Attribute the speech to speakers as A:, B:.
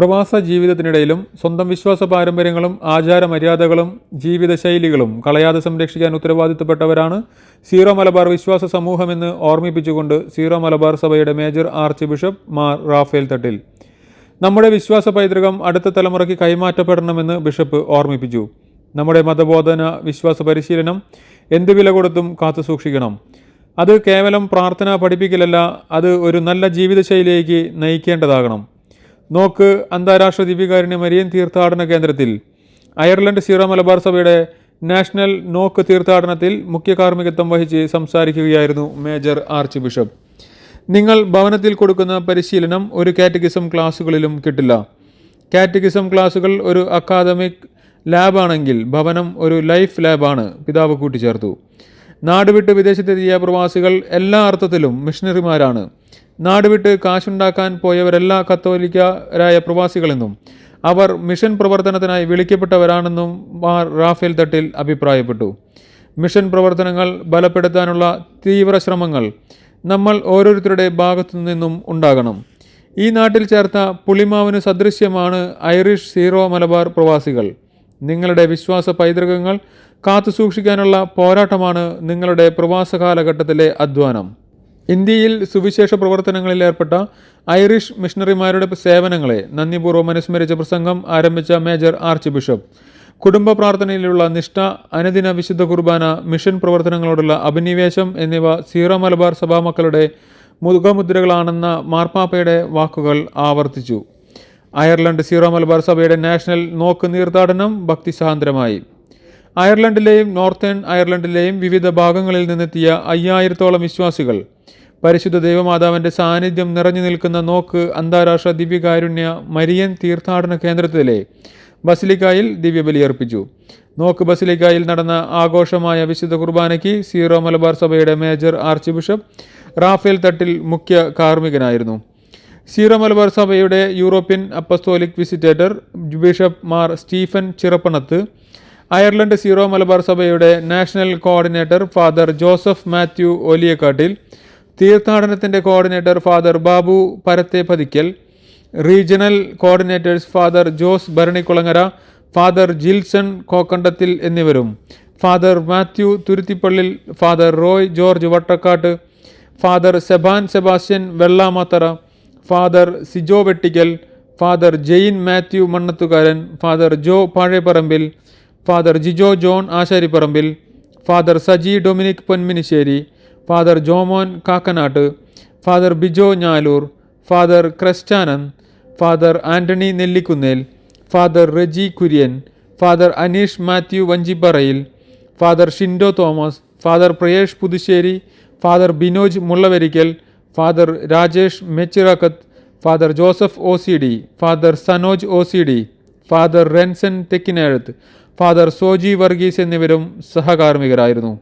A: പ്രവാസ ജീവിതത്തിനിടയിലും സ്വന്തം വിശ്വാസ പാരമ്പര്യങ്ങളും ആചാരമര്യാദകളും ജീവിതശൈലികളും കളയാതെ സംരക്ഷിക്കാൻ ഉത്തരവാദിത്തപ്പെട്ടവരാണ് സീറോ മലബാർ വിശ്വാസ സമൂഹമെന്ന് ഓർമ്മിപ്പിച്ചുകൊണ്ട് സീറോ മലബാർ സഭയുടെ major archbishop Mar Raphael Thattil. നമ്മുടെ വിശ്വാസ പൈതൃകം അടുത്ത തലമുറയ്ക്ക് കൈമാറ്റപ്പെടണമെന്ന് ബിഷപ്പ് ഓർമ്മിപ്പിച്ചു. നമ്മുടെ മതബോധന വിശ്വാസ പരിശീലനം എന്ത് വില കൊടുത്തും കാത്തു സൂക്ഷിക്കണം. അത് കേവലം പ്രാർത്ഥന പഠിപ്പിക്കലല്ല അത് ഒരു നല്ല ജീവിതശൈലിയിലേക്ക് നയിക്കേണ്ടതാകണം. നോക്ക് അന്താരാഷ്ട്ര ദിവ്യകാരുണ്യ മരിയൻ തീർത്ഥാടന കേന്ദ്രത്തിൽ. അയർലൻഡ് സീറോ മലബാർ സഭയുടെ നാഷണൽ നോക്ക് തീർത്ഥാടനത്തിൽ മുഖ്യ കാർമ്മികത്വം വഹിച്ച് സംസാരിക്കുകയായിരുന്നു മേജർ ആർച്ച് ബിഷപ്പ്. നിങ്ങൾ ഭവനത്തിൽ കൊടുക്കുന്ന പരിശീലനം ഒരു കാറ്റഗിസം ക്ലാസ്സുകളിലും കിട്ടില്ല. കാറ്റഗിസം ക്ലാസ്സുകൾ ഒരു അക്കാദമിക് ലാബാണെങ്കിൽ ഭവനം ഒരു ലൈഫ് ലാബാണ്. പിതാവ് കൂട്ടിച്ചേർത്തു. നാടുവിട്ട് വിദേശത്തെത്തിയ പ്രവാസികൾ എല്ലാ അർത്ഥത്തിലും മിഷണറിമാരാണ് നാടുവിട്ട് കാശുണ്ടാക്കാൻ പോയവരെല്ലാ കത്തോലിക്കരായ പ്രവാസികളെന്നും അവർ മിഷൻ പ്രവർത്തനത്തിനായി വിളിക്കപ്പെട്ടവരാണെന്നും മാർ റാഫേൽ തട്ടിൽ അഭിപ്രായപ്പെട്ടു. മിഷൻ പ്രവർത്തനങ്ങൾ ബലപ്പെടുത്താനുള്ള തീവ്ര ശ്രമങ്ങൾ നമ്മൾ ഓരോരുത്തരുടെ ഭാഗത്തു നിന്നും ഉണ്ടാകണം. ഈ നാട്ടിൽ ചേർത്ത പുളിമാവിന് സദൃശ്യമാണ് ഐറിഷ് സീറോ മലബാർ പ്രവാസികൾ. നിങ്ങളുടെ വിശ്വാസ പൈതൃകങ്ങൾ കാത്തു സൂക്ഷിക്കാനുള്ള പോരാട്ടമാണ് നിങ്ങളുടെ പ്രവാസ കാലഘട്ടത്തിലെ അധ്വാനം. ഇന്ത്യയിൽ സുവിശേഷ പ്രവർത്തനങ്ങളിൽ ഏർപ്പെട്ട ഐറിഷ് മിഷണറിമാരുടെ സേവനങ്ങളെ നന്ദിപൂർവം അനുസ്മരിച്ച പ്രസംഗം ആരംഭിച്ച മേജർ ആർച്ച് ബിഷപ്പ്. കുടുംബ പ്രാർത്ഥനയിലുള്ള നിഷ്ഠ അനുദിന വിശുദ്ധ കുർബാന മിഷൻ പ്രവർത്തനങ്ങളോടുള്ള അഭിനിവേശം എന്നിവ സീറോ മലബാർ സഭാമക്കളുടെ മുഖമുദ്രകളാണെന്ന മാർപ്പാപ്പയുടെ വാക്കുകൾ ആവർത്തിച്ചു. അയർലൻഡ് സീറോ മലബാർ സഭയുടെ നാഷണൽ നോക്ക് നീർത്ഥാടനം ഭക്തിസാന്ദ്രമായി. അയർലൻഡിലെയും നോർത്തേൺ അയർലൻഡിലെയും വിവിധ ഭാഗങ്ങളിൽ നിന്നെത്തിയ അയ്യായിരത്തോളം വിശ്വാസികൾ പരിശുദ്ധ ദൈവമാതാവിന്റെ സാന്നിധ്യം നിറഞ്ഞു നിൽക്കുന്ന നോക്ക് അന്താരാഷ്ട്ര ദിവ്യകാരുണ്യ മരിയൻ തീർത്ഥാടന കേന്ദ്രത്തിലെ ബസിലിക്കായിൽ ദിവ്യബലിയർപ്പിച്ചു. നോക്ക് ബസിലിക്കായിൽ നടന്ന ആഘോഷമായ വിശുദ്ധ കുർബാനയ്ക്ക് സീറോ മലബാർ സഭയുടെ major archbishop Rafale Thattil മുഖ്യ കാർമ്മികനായിരുന്നു. സീറോ മലബാർ സഭയുടെ European apostolic visitator bishop Mar Stephen Chirappanath Ireland Syro Malabar സഭയുടെ national coordinator father Joseph Mathew Oliyakkattil തീർത്ഥാടനത്തിന്റെ coordinator father Babu Parathe Pathickal regional coordinators father Jose Bharanikulangara father Jilson Kokkandathil എന്നിവരും father Mathew Thuruthippallil father Roy George Vattakattu father Seban Sebastian Vellamathara father Sijo Vettickal father Jain Mathew Mannathukaran father Jo Pazheparambil father Jijo John Asharipparambil father Saji Dominic Ponminissery father Jomon Kakkanattu father Bijo Njaloor father Kristanand father Antony Nellikunnel father Reji Kurian father Aneesh Mathew Vanchiparayil father Shindo Thomas father Prayesh Puthussery father Binoj Mullavarickal father Rajesh Mechirakkath father Joseph O C D father Sanoj O C D father Renson Thekkinezhuthu father Soji Varghese എന്നിവരും സഹകാർമ്മികരായിരുന്നു.